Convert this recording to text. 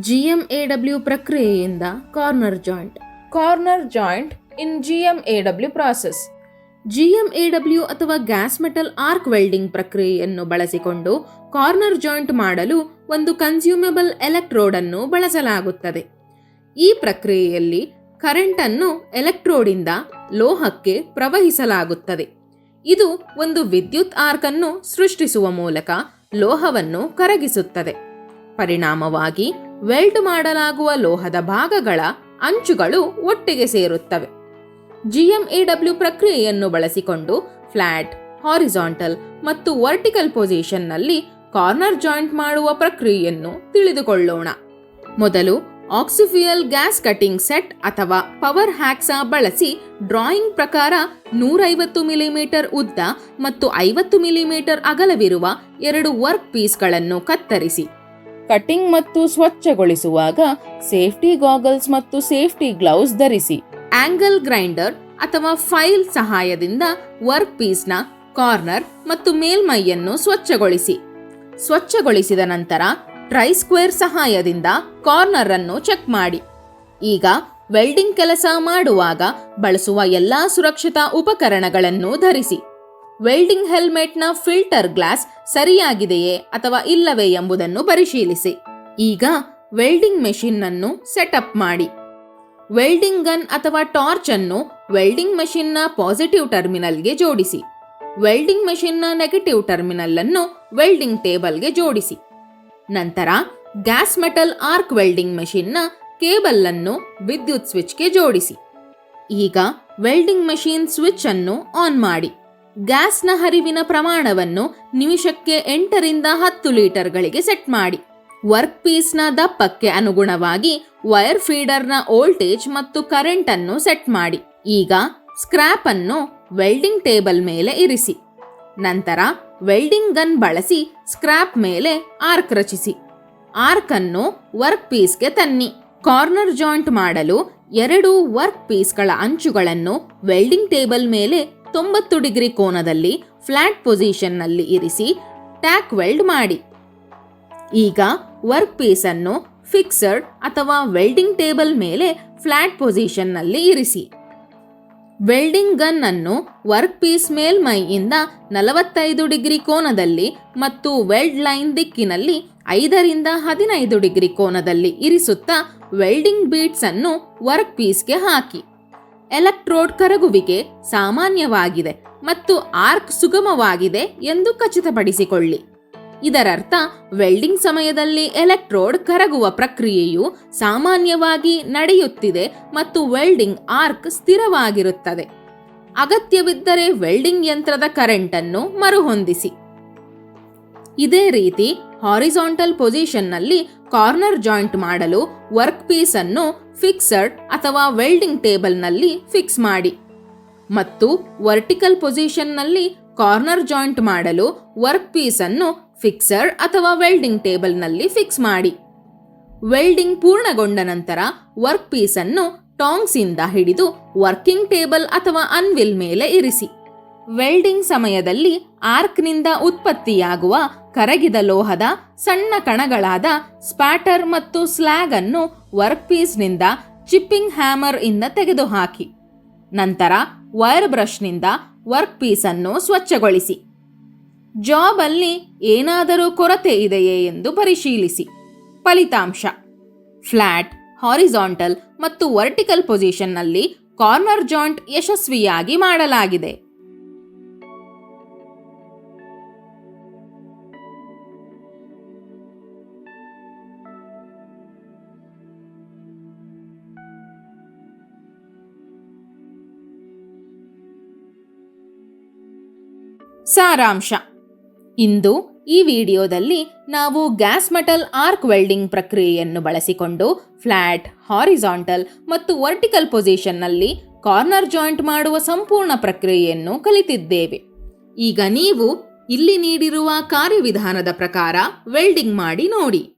GMAW ಪ್ರಕ್ರಿಯೆಯಿಂದ corner joint. Corner joint in GMAW process. GMAW ಅಥವಾ gas metal arc welding ಪ್ರಕ್ರಿಯೆಯನ್ನು ಬಳಸಿಕೊಂಡು corner joint ಮಾಡಲು ಒಂದು ಕನ್ಸ್ಯೂಮೆಬಲ್ ಎಲೆಕ್ಟ್ರೋಡ್ ಅನ್ನು ಬಳಸಲಾಗುತ್ತದೆ. ಈ ಪ್ರಕ್ರಿಯೆಯಲ್ಲಿ ಕರೆಂಟ್ ಅನ್ನು ಎಲೆಕ್ಟ್ರೋಡಿಂದ ಲೋಹಕ್ಕೆ ಪ್ರವಹಿಸಲಾಗುತ್ತದೆ. ಇದು ಒಂದು ವಿದ್ಯುತ್ ಆರ್ಕ್ ಅನ್ನು ಸೃಷ್ಟಿಸುವ ಮೂಲಕ ಲೋಹವನ್ನು ಕರಗಿಸುತ್ತದೆ. ಪರಿಣಾಮವಾಗಿ ವೆಲ್ಡ್ ಮಾಡಲಾಗುವ ಲೋಹದ ಭಾಗಗಳ ಅಂಚುಗಳು ಒಟ್ಟಿಗೆ ಸೇರುತ್ತವೆ. ಜಿಎಂಎಡಬ್ಲ್ಯೂ ಪ್ರಕ್ರಿಯೆಯನ್ನು ಬಳಸಿಕೊಂಡು ಫ್ಲಾಟ್, ಹಾರಿಜಾಂಟಲ್ ಮತ್ತು ವರ್ಟಿಕಲ್ ಪೊಸಿಷನ್ನಲ್ಲಿ ಕಾರ್ನರ್ ಜಾಯಿಂಟ್ ಮಾಡುವ ಪ್ರಕ್ರಿಯೆಯನ್ನು ತಿಳಿದುಕೊಳ್ಳೋಣ. ಮೊದಲು ಆಕ್ಸಿಫಿಯಲ್ ಗ್ಯಾಸ್ ಕಟಿಂಗ್ ಸೆಟ್ ಅಥವಾ ಪವರ್ ಹ್ಯಾಕ್ಸಾ ಬಳಸಿ ಡ್ರಾಯಿಂಗ್ ಪ್ರಕಾರ ನೂರೈವತ್ತು ಮಿಲಿಮೀಟರ್ ಉದ್ದ ಮತ್ತು ಐವತ್ತು ಮಿಲಿಮೀಟರ್ ಅಗಲವಿರುವ ಎರಡು ವರ್ಕ್ ಪೀಸ್ಗಳನ್ನು ಕತ್ತರಿಸಿ. ಕಟಿಂಗ್ ಮತ್ತು ಸ್ವಚ್ಛಗೊಳಿಸುವಾಗ ಸೇಫ್ಟಿ ಗಾಗಲ್ಸ್ ಮತ್ತು ಸೇಫ್ಟಿ ಗ್ಲೌಸ್ ಧರಿಸಿ. ಆಂಗಲ್ ಗ್ರೈಂಡರ್ ಅಥವಾ ಫೈಲ್ ಸಹಾಯದಿಂದ ವರ್ಕ್ ಪೀಸ್ನ ಕಾರ್ನರ್ ಮತ್ತು ಮೇಲ್ಮೈಯನ್ನು ಸ್ವಚ್ಛಗೊಳಿಸಿ. ಸ್ವಚ್ಛಗೊಳಿಸಿದ ನಂತರ ಟ್ರೈ ಸ್ಕ್ವೇರ್ ಸಹಾಯದಿಂದ ಕಾರ್ನರ್ ಅನ್ನು ಚೆಕ್ ಮಾಡಿ. ಈಗ ವೆಲ್ಡಿಂಗ್ ಕೆಲಸ ಮಾಡುವಾಗ ಬಳಸುವ ಎಲ್ಲಾ ಸುರಕ್ಷತಾ ಉಪಕರಣಗಳನ್ನು ಧರಿಸಿ. ವೆಲ್ಡಿಂಗ್ ಹೆಲ್ಮೆಟ್ನ ಫಿಲ್ಟರ್ ಗ್ಲಾಸ್ ಸರಿಯಾಗಿದೆಯೇ ಅಥವಾ ಇಲ್ಲವೇ ಎಂಬುದನ್ನು ಪರಿಶೀಲಿಸಿ. ಈಗ ವೆಲ್ಡಿಂಗ್ ಮೆಷಿನ್ ಅನ್ನು ಸೆಟಪ್ ಮಾಡಿ. ವೆಲ್ಡಿಂಗ್ ಗನ್ ಅಥವಾ ಟಾರ್ಚ್ ಅನ್ನು ವೆಲ್ಡಿಂಗ್ ಮೆಷಿನ್ನ ಪಾಸಿಟಿವ್ ಟರ್ಮಿನಲ್ಗೆ ಜೋಡಿಸಿ. ವೆಲ್ಡಿಂಗ್ ಮೆಷಿನ್ನ ನೆಗೆಟಿವ್ ಟರ್ಮಿನಲ್ ಅನ್ನು ವೆಲ್ಡಿಂಗ್ ಟೇಬಲ್ಗೆ ಜೋಡಿಸಿ. ನಂತರ ಗ್ಯಾಸ್ ಮೆಟಲ್ ಆರ್ಕ್ ವೆಲ್ಡಿಂಗ್ ಮೆಷಿನ್ನ ಕೇಬಲ್ ಅನ್ನು ವಿದ್ಯುತ್ ಸ್ವಿಚ್ಗೆ ಜೋಡಿಸಿ. ಈಗ ವೆಲ್ಡಿಂಗ್ ಮೆಷಿನ್ ಸ್ವಿಚ್ ಅನ್ನು ಆನ್ ಮಾಡಿ. ಗ್ಯಾಸ್ನ ಹರಿವಿನ ಪ್ರಮಾಣವನ್ನು ನಿಮಿಷಕ್ಕೆ ಎಂಟರಿಂದ ಹತ್ತು ಲೀಟರ್ಗಳಿಗೆ ಸೆಟ್ ಮಾಡಿ. ವರ್ಕ್ ಪೀಸ್ನ ದಪ್ಪಕ್ಕೆ ಅನುಗುಣವಾಗಿ ವೈರ್ ಫೀಡರ್ನ ವೋಲ್ಟೇಜ್ ಮತ್ತು ಕರೆಂಟ್ ಅನ್ನು ಸೆಟ್ ಮಾಡಿ. ಈಗ ಸ್ಕ್ರಾಪ್ ಅನ್ನು ವೆಲ್ಡಿಂಗ್ ಟೇಬಲ್ ಮೇಲೆ ಇರಿಸಿ. ನಂತರ ವೆಲ್ಡಿಂಗ್ ಗನ್ ಬಳಸಿ ಸ್ಕ್ರಾಪ್ ಮೇಲೆ ಆರ್ಕ್ ರಚಿಸಿ. ಆರ್ಕ್ ಅನ್ನು ವರ್ಕ್ ಪೀಸ್ಗೆ ತನ್ನಿ. ಕಾರ್ನರ್ ಜಾಯಿಂಟ್ ಮಾಡಲು ಎರಡು ವರ್ಕ್ ಪೀಸ್ಗಳ ಅಂಚುಗಳನ್ನು ವೆಲ್ಡಿಂಗ್ ಟೇಬಲ್ ಮೇಲೆ ತೊಂಬತ್ತು ಡಿಗ್ರಿ ಕೋನದಲ್ಲಿ ಫ್ಲಾಟ್ ಪೊಸಿಷನ್ನಲ್ಲಿ ಇರಿಸಿ ಟ್ಯಾಕ್ ವೆಲ್ಡ್ ಮಾಡಿ. ಈಗ ವರ್ಕ್ ಪೀಸ್ ಅನ್ನು ಫಿಕ್ಸಡ್ ಅಥವಾ ವೆಲ್ಡಿಂಗ್ ಟೇಬಲ್ ಮೇಲೆ ಫ್ಲಾಟ್ ಪೊಸಿಷನ್ನಲ್ಲಿ ಇರಿಸಿ. ವೆಲ್ಡಿಂಗ್ ಗನ್ ಅನ್ನು ವರ್ಕ್ ಪೀಸ್ ಮೇಲ್ಮೈಯಿಂದ ನಲವತ್ತೈದು ಡಿಗ್ರಿ ಕೋನದಲ್ಲಿ ಮತ್ತು ವೆಲ್ಡ್ ಲೈನ್ ದಿಕ್ಕಿನಲ್ಲಿ ಐದರಿಂದ ಹದಿನೈದು ಡಿಗ್ರಿ ಕೋನದಲ್ಲಿ ಇರಿಸುತ್ತಾ ವೆಲ್ಡಿಂಗ್ ಬೀಟ್ಸ್ ಅನ್ನು ವರ್ಕ್ ಪೀಸ್ಗೆ ಹಾಕಿ. ಎಲೆಕ್ಟ್ರೋಡ್ ಕರಗುವಿಕೆ ಸಾಮಾನ್ಯವಾಗಿದೆ ಮತ್ತು ಆರ್ಕ್ ಸುಗಮವಾಗಿದೆ ಎಂದು ಖಚಿತಪಡಿಸಿಕೊಳ್ಳಿ. ಇದರರ್ಥ, ವೆಲ್ಡಿಂಗ್ ಸಮಯದಲ್ಲಿ ಎಲೆಕ್ಟ್ರೋಡ್ ಕರಗುವ ಪ್ರಕ್ರಿಯೆಯು ಸಾಮಾನ್ಯವಾಗಿ ನಡೆಯುತ್ತಿದೆ ಮತ್ತು ವೆಲ್ಡಿಂಗ್ ಆರ್ಕ್ ಸ್ಥಿರವಾಗಿರುತ್ತದೆ. ಅಗತ್ಯವಿದ್ದರೆ ವೆಲ್ಡಿಂಗ್ ಯಂತ್ರದ ಕರೆಂಟ್ ಅನ್ನು ಮರುಹೊಂದಿಸಿ. ಇದೇ ರೀತಿ ಹಾರಿಜಾಂಟಲ್ ಪೊಸಿಷನ್ನಲ್ಲಿ ಕಾರ್ನರ್ ಜಾಯಿಂಟ್ ಮಾಡಲು ವರ್ಕ್ ಪೀಸ್ ಅನ್ನು ಫಿಕ್ಸಡ್ ಅಥವಾ ವೆಲ್ಡಿಂಗ್ ಟೇಬಲ್ನಲ್ಲಿ ಫಿಕ್ಸ್ ಮಾಡಿ. ಮತ್ತು ವರ್ಟಿಕಲ್ ಪೊಸಿಷನ್ನಲ್ಲಿ ಕಾರ್ನರ್ ಜಾಯಿಂಟ್ ಮಾಡಲು ವರ್ಕ್ ಪೀಸ್ ಅನ್ನು ಫಿಕ್ಸಡ್ ಅಥವಾ ವೆಲ್ಡಿಂಗ್ ಟೇಬಲ್ನಲ್ಲಿ ಫಿಕ್ಸ್ ಮಾಡಿ. ವೆಲ್ಡಿಂಗ್ ಪೂರ್ಣಗೊಂಡ ನಂತರ ವರ್ಕ್ ಪೀಸ್ ಅನ್ನು ಟಾಂಗ್ಸ್ ಇಂದ ಹಿಡಿದು ವರ್ಕಿಂಗ್ ಟೇಬಲ್ ಅಥವಾ ಅನ್ವಿಲ್ ಮೇಲೆ ಇರಿಸಿ. ವೆಲ್ಡಿಂಗ್ ಸಮಯದಲ್ಲಿ ಆರ್ಕ್ನಿಂದ ಉತ್ಪತ್ತಿಯಾಗುವ ಕರಗಿದ ಲೋಹದ ಸಣ್ಣ ಕಣಗಳಾದ ಸ್ಪ್ಯಾಟರ್ ಮತ್ತು ಸ್ಲ್ಯಾಗ್ ಅನ್ನು ವರ್ಕ್ ಪೀಸ್ನಿಂದ ಚಿಪ್ಪಿಂಗ್ ಹ್ಯಾಮರ್ ಇಂದ ತೆಗೆದುಹಾಕಿ. ನಂತರ ವೈರ್ ಬ್ರಷ್ನಿಂದ ವರ್ಕ್ ಪೀಸ್ ಅನ್ನು ಸ್ವಚ್ಛಗೊಳಿಸಿ. ಜಾಬ್ ಅಲ್ಲಿ ಏನಾದರೂ ಕೊರತೆ ಇದೆಯೇ ಎಂದು ಪರಿಶೀಲಿಸಿ. ಫಲಿತಾಂಶ. ಫ್ಲಾಟ್, ಹಾರಿಜಾಂಟಲ್ ಮತ್ತು ವರ್ಟಿಕಲ್ ಪೊಸಿಷನ್ನಲ್ಲಿ ಕಾರ್ನರ್ ಜಾಯಿಂಟ್ ಯಶಸ್ವಿಯಾಗಿ ಮಾಡಲಾಗಿದೆ. ಸಾರಾಂಶ. ಇಂದು ಈ ವಿಡಿಯೋದಲ್ಲಿ ನಾವು ಗ್ಯಾಸ್ ಮೆಟಲ್ ಆರ್ಕ್ ವೆಲ್ಡಿಂಗ್ ಪ್ರಕ್ರಿಯೆಯನ್ನು ಬಳಸಿಕೊಂಡು ಫ್ಲಾಟ್, ಹಾರಿಜಾಂಟಲ್ ಮತ್ತು ವರ್ಟಿಕಲ್ ಪೊಸಿಷನ್ನಲ್ಲಿ ಕಾರ್ನರ್ ಜಾಯಿಂಟ್ ಮಾಡುವ ಸಂಪೂರ್ಣ ಪ್ರಕ್ರಿಯೆಯನ್ನು ಕಲಿತಿದ್ದೇವೆ. ಈಗ ನೀವು ಇಲ್ಲಿ ನೀಡಿರುವ ಕಾರ್ಯವಿಧಾನದ ಪ್ರಕಾರ ವೆಲ್ಡಿಂಗ್ ಮಾಡಿ ನೋಡಿ.